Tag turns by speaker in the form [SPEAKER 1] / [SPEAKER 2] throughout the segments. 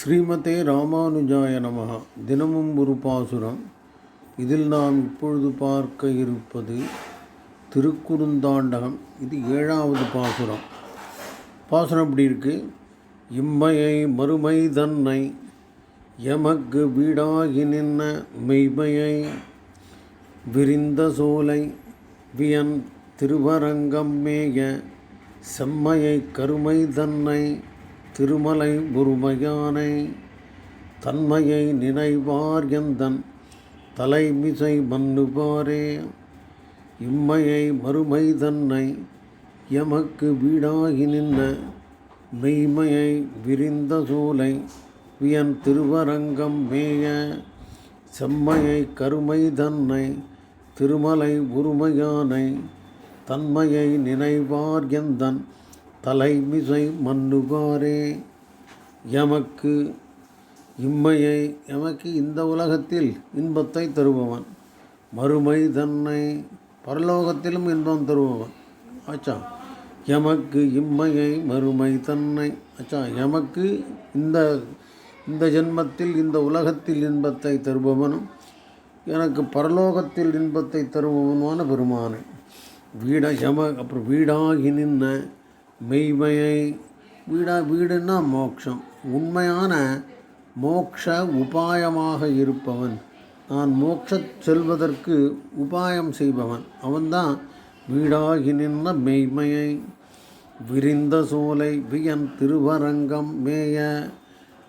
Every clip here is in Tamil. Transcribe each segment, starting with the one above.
[SPEAKER 1] ஸ்ரீமதே ராமானுஜாய நமகா தினமும் ஒரு பாசுரம். இதில் நாம் இப்பொழுது பார்க்க இருப்பது திருக்குறுந்தாண்டகம். இது ஏழாவது பாசுரம். பாசுரம் இப்படி இருக்கு? இம்மையை மறுமை தன்னை எமக்கு வீடாகி நின்ன மெய்மையை விரிந்த சோலை வியன் திருவரங்கம் மேய செம்மையை கருமை தன்னை திருமலை உருமையானை தன்மையை நினைவார் எந்தன் தலைமிசை மன்னுபாரே இம்மையை மறுமை தன்னை எமக்கு வீடாகி நின்ன மெய்மையை விரிந்த சோலை வியன் திருவரங்கம் மேய செம்மையை கருமை தன்னை திருமலை உருமையானை தன்மையை நினைவார் எந்தன் தலைமிசை மன்னுகாரே எமக்கு இம்மையை எமக்கு இந்த உலகத்தில் இன்பத்தை தருபவன். மறுமை தன்னை பரலோகத்திலும் இன்பம் தருபவன். ஆச்சா எமக்கு இம்மையை மறுமை தன்னை ஆச்சா எமக்கு இந்த இந்த ஜென்மத்தில் இந்த உலகத்தில் இன்பத்தை தருபவனும் எனக்கு பரலோகத்தில் இன்பத்தை தருபவனுமான பெருமானை. வீட யம அப்புறம் வீடாகி நின்ன மெய்மையை வீடா வீடுன்னா மோட்சம் உண்மையான மோக்ஷ உபாயமாக இருப்பவன். நான் மோட்ச செல்வதற்கு உபாயம் செய்பவன். அவன்தான் வீடாகி நின்ற மெய்மையை விரிந்த சோலை வியன் திருவரங்கம் மேய.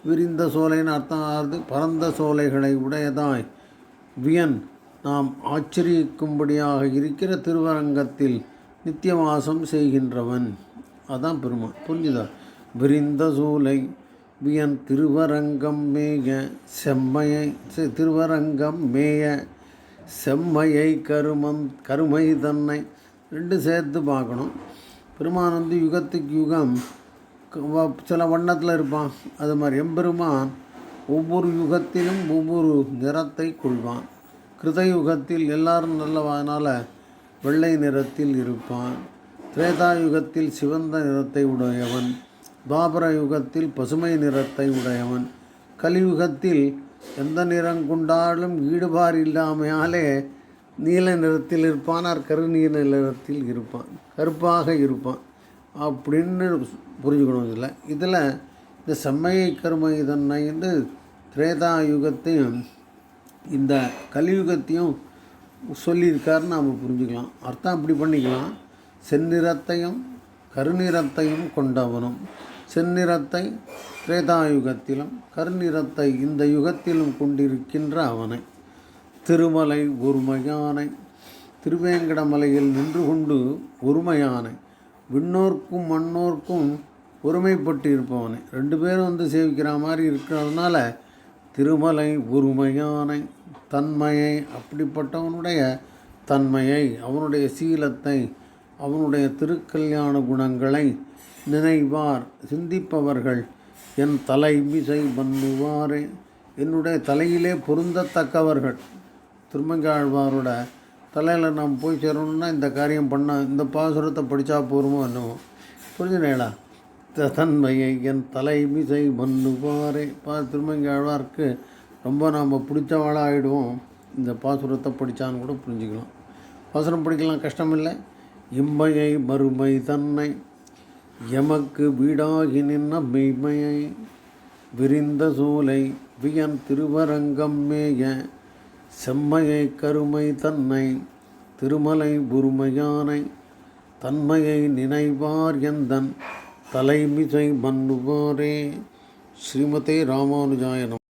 [SPEAKER 1] விரிந்த சோலைன்னு அர்த்தம் ஆகுது. பரந்த சோலைகளை உடையதாய். வியன் நாம் ஆச்சரிக்கும்படியாக இருக்கிற திருவரங்கத்தில் நித்தியவாசம் செய்கின்றவன். அதான் பெருமான் புரிஞ்சுதா? விரிந்த சூலை வியன் திருவரங்கம் மேய செம்மையை திருவரங்கம் மேய செம்மையை கருமம் கருமை தன்னை ரெண்டு சேர்த்து பார்க்கணும். பெருமான் வந்து யுகத்துக்கு யுகம் வ- சில வண்ணத்தில் இருப்பான். அது மாதிரி எம்பெருமான் ஒவ்வொரு யுகத்திலும் ஒவ்வொரு நிறத்தை கொள்வான். கிருதயுகத்தில் எல்லாரும் நல்லவானால வெள்ளை நிறத்தில் இருப்பான். திரேதா யுகத்தில் சிவந்த நிறத்தை உடையவன் துவாபர யுகத்தில் பசுமை நிறத்தை உடையவன். கலியுகத்தில் எந்த நிறம் கொண்டாலும் ஈடுபாடு இல்லாமையாலே நீல நிறத்தில் இருப்பான் ஆர் கருநீல நிறத்தில் இருப்பான் கருப்பாக இருப்பான் அப்படின்னு புரிஞ்சுக்கணும் இதில். இதில் இந்த செம்மையை கருமை தன்னை என்று திரேதா யுகத்தையும் இந்த கலியுகத்தையும் சொல்லியிருக்காருன்னு நாம் புரிஞ்சுக்கலாம். அர்த்தம் அப்படி பண்ணிக்கலாம். செந்நிறத்தையும் கருநிறத்தையும் கொண்டவனும் செந்நிறத்தை திரேதாயுகத்திலும் கருநிறத்தை இந்த யுகத்திலும் கொண்டிருக்கின்ற அவனை. திருமலை ஒருமையானை திருவேங்கடமலையில் நின்று கொண்டு ஒருமையானை விண்ணோர்க்கும் மண்ணோர்க்கும் ஒருமைப்பட்டு இருப்பவனை ரெண்டு பேரும் வந்து சேவிக்கிற மாதிரி இருக்கிறதுனால திருமலை ஒருமையானை தன்மையை அப்படிப்பட்டவனுடைய தன்மையை அவனுடைய சீலத்தை அவனுடைய திருக்கல்யாண குணங்களை நினைவார் சிந்திப்பவர்கள் என் தலை மிசை பண்ணுவாரே என்னுடைய தலையிலே பொருந்தத்தக்கவர்கள். திருமங்காழ்வாரோட தலையில் நாம் போய் சேரணும்னா இந்த காரியம் பண்ண இந்த பாசுரத்தை படித்தா போருமோ என்னவோ. புரிஞ்சுனேடா த- தன்மையை என் தலை மிசை பண்ணுவாரே. பா திருமங்காழ்வாருக்கு ரொம்ப நாம் பிடிச்சவாளாக ஆகிடுவோம் இந்த பாசுரத்தை படித்தான்னு கூட புரிஞ்சுக்கலாம். பாசுரம் படிக்கலாம் கஷ்டமில்லை. இம்மையை மறுமை தன்னை எமக்கு வீடாகி நின்ன மெய்மையை விரிந்த சோலை வியன் திருவரங்கம் மேய செம்மையை கருமை தன்னை திருமலை உருமையானை தன்மையை நினைவார் எந்தன் தலைமிசை மன்னுவாரே. ஸ்ரீமதே ராமானுஜாயனம்.